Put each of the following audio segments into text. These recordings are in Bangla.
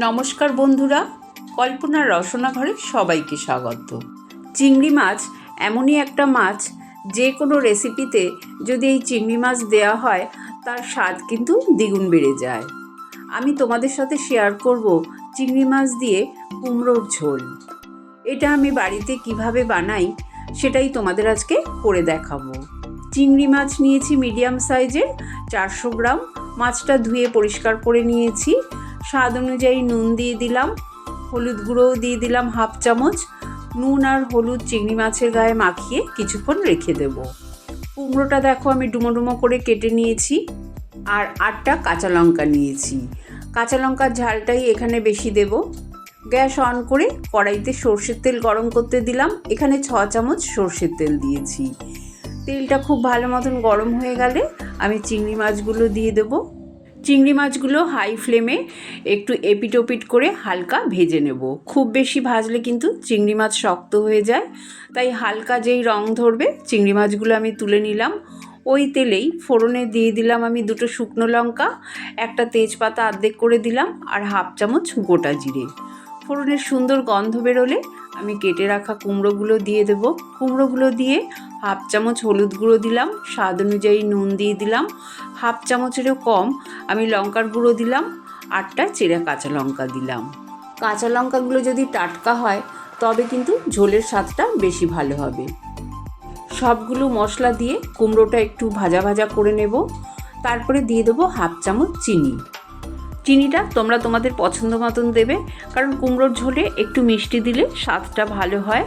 নমস্কার বন্ধুরা, কল্পনার রসনা ঘরে সবাইকে স্বাগত। চিংড়ি মাছ এমনই একটা মাছ, যে কোনো রেসিপিতে যদি এই চিংড়ি মাছ দেওয়া হয়, তার স্বাদ কিন্তু দ্বিগুণ বেড়ে যায়। আমি তোমাদের সাথে শেয়ার করব চিংড়ি মাছ দিয়ে কুমড়োর ঝোল। এটা আমি বাড়িতে কীভাবে বানাই, সেটাই তোমাদের আজকে করে দেখাবো। চিংড়ি মাছ নিয়েছি মিডিয়াম সাইজের চারশো গ্রাম। মাছটা ধুয়ে পরিষ্কার করে নিয়েছি। স্বাদ অনুযায়ী নুন দিয়ে দিলাম, হলুদ গুঁড়োও দিয়ে দিলাম হাফ চামচ, নুন আর হলুদ চিংড়ি মাছের গায়ে মাখিয়ে কিছুক্ষণ রেখে দেব। কুমড়োটা দেখো আমি ডুমো ডুমো করে কেটে নিয়েছি আর আটটা কাঁচা লঙ্কা নিয়েছি। কাঁচা লঙ্কার ঝালটাই এখানে বেশি দেব। গ্যাস অন করে কড়াইতে সর্ষের তেল গরম করতে দিলাম, এখানে ছ চামচ সর্ষের তেল দিয়েছি। তেলটা খুব ভালো মতন গরম হয়ে গেলে আমি চিংড়ি মাছগুলো দিয়ে দেবো। চিংড়ি মাছগুলো হাই ফ্লেমে একটু এপিট ওপিট করে হালকা ভেজে নেব। খুব বেশি ভাজলে কিন্তু চিংড়ি মাছ শক্ত হয়ে যায়। তাই হালকা যেই রং ধরবে, চিংড়ি মাছগুলো আমি তুলে নিলাম। ওই তেলেই ফোড়নে দিয়ে দিলাম আমি দুটো শুকনো লঙ্কা, একটা তেজপাতা আর্ধেক করে দিলাম, আর হাফ চামচ গোটা জিরে। ফোড়নের সুন্দর গন্ধ বেরোলে আমি কেটে রাখা কুমড়োগুলো দিয়ে দেব। কুমড়োগুলো দিয়ে হাফ চামচ হলুদ গুঁড়ো দিলাম, স্বাদ অনুযায়ী নুন দিয়ে দিলাম। হাফ চামচেরও কম, আমি লঙ্কার গুঁড়ো দিলাম, আটটা চেরা কাঁচা লঙ্কা দিলাম। কাঁচা লঙ্কাগুলো যদি টাটকা হয়, তবে কিন্তু ঝোলের স্বাদটা বেশি ভালো হবে। সবগুলো মশলা দিয়ে কুমড়োটা একটু ভাজা ভাজা করে নেব। তারপরে দিয়ে দেবো হাফ চামচ চিনি। চিনিটা তোমরা তোমাদের পছন্দ মতন দেবে। কারণ কুমড়োর ঝোলে একটু মিষ্টি দিলে স্বাদটা ভালো হয়।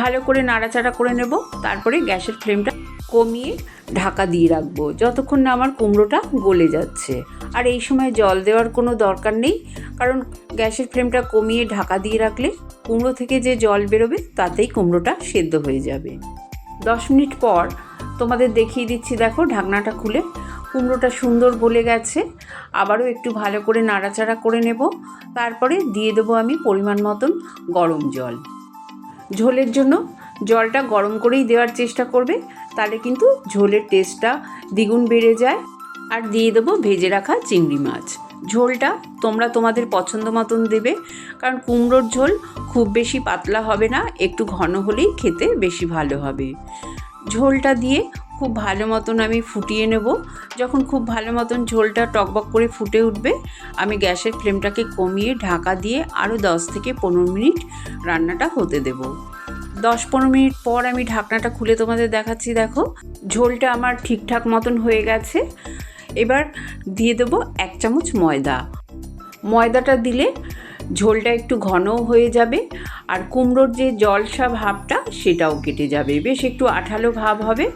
ভালো করে নাড়াচাড়া করে নেব, তারপরে গ্যাসের ফ্লেমটা কমিয়ে ঢাকা দিয়ে রাখব। যতক্ষণ না আমার কুমড়োটা গলে যাচ্ছে। আর এই সময় জল দেওয়ার কোনো দরকার নেই, কারণ গ্যাসের ফ্লেমটা কমিয়ে ঢাকা দিয়ে রাখলে কুমড়ো থেকে যে জল বেরোবে, তাতেই কুমড়োটা সেদ্ধ হয়ে যাবে। দশ মিনিট পর তোমাদের দেখিয়ে দিচ্ছি, দেখো ঢাকনাটা খুলে কুমড়োটা সুন্দর গলে গেছে, আবারও একটু ভালো করে নাড়াচাড়া করে নেব। তারপরে দিয়ে দেবো আমি পরিমাণ মতন গরম জল। ঝোলের জন্য জলটা গরম করেই দেওয়ার চেষ্টা করবে, তাহলে কিন্তু ঝোলের টেস্টটা দ্বিগুণ বেড়ে যায়। আর দিয়ে দেবো ভেজে রাখা চিংড়ি মাছ। ঝোলটা তোমরা তোমাদের পছন্দ মতন দেবে, কারণ কুমড়োর ঝোল খুব বেশি পাতলা হবে না, একটু ঘন হলেই খেতে বেশি ভালো হবে। ঝোলটা দিয়ে খুব ভালো মতন আমি ফুটিয়ে নেব। যখন খুব ভালো মতন ঝোলটা টকবক করে ফুটে উঠবে, আমি গ্যাসের ফ্লেমটাকে কমিয়ে ঢাকা দিয়ে আরও দশ থেকে পনেরো মিনিট রান্নাটা হতে দেব। দশ পনেরো মিনিট পর আমি ঢাকনাটা খুলে তোমাদের দেখাচ্ছি, দেখো। ঝোলটা আমার ঠিকঠাক মতন হয়ে গেছে। এবার দিয়ে দেবো এক চামচ ময়দা। ময়দাটা দিলে ঝোলটা একটু ঘনও হয়ে যাবে আর কুমড়োর যে জলসা ভাবটা সেটাও কেটে যাবে। বেশ একটু আঠালো ভাব হবে।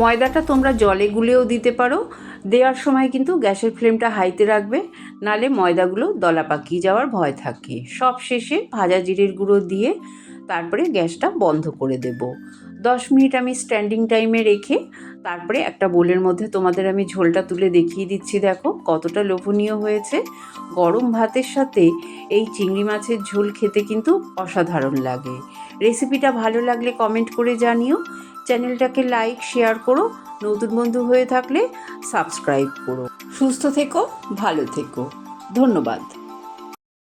ময়দাটা তোমরা জলে গুলেও দিতে পারো। দেওয়ার সময় কিন্তু গ্যাসের ফ্লেমটা হাইতে রাখবে, নালে ময়দাগুলো দলা পাকিয়ে যাওয়ার ভয় থাকে। সব শেষে ভাজা জিরের গুঁড়ো দিয়ে তারপরে গ্যাসটা বন্ধ করে দেব। দশ মিনিট আমি স্ট্যান্ডিং টাইমে রেখে তারপরে একটা বোলের মধ্যে তোমাদের আমি ঝোলটা তুলে দেখিয়ে দিচ্ছি, দেখো কতটা লোভনীয় হয়েছে। গরম ভাতের সাথে এই চিংড়ি মাছের ঝোল খেতে কিন্তু অসাধারণ লাগে। রেসিপিটা ভালো লাগলে কমেন্ট করে জানিও। চ্যানেলটাকে লাইক, শেয়ার করো। নতুন বন্ধু হয়ে থাকলে সাবস্ক্রাইব করো। সুস্থ থেকো, ভালো থেকো। ধন্যবাদ।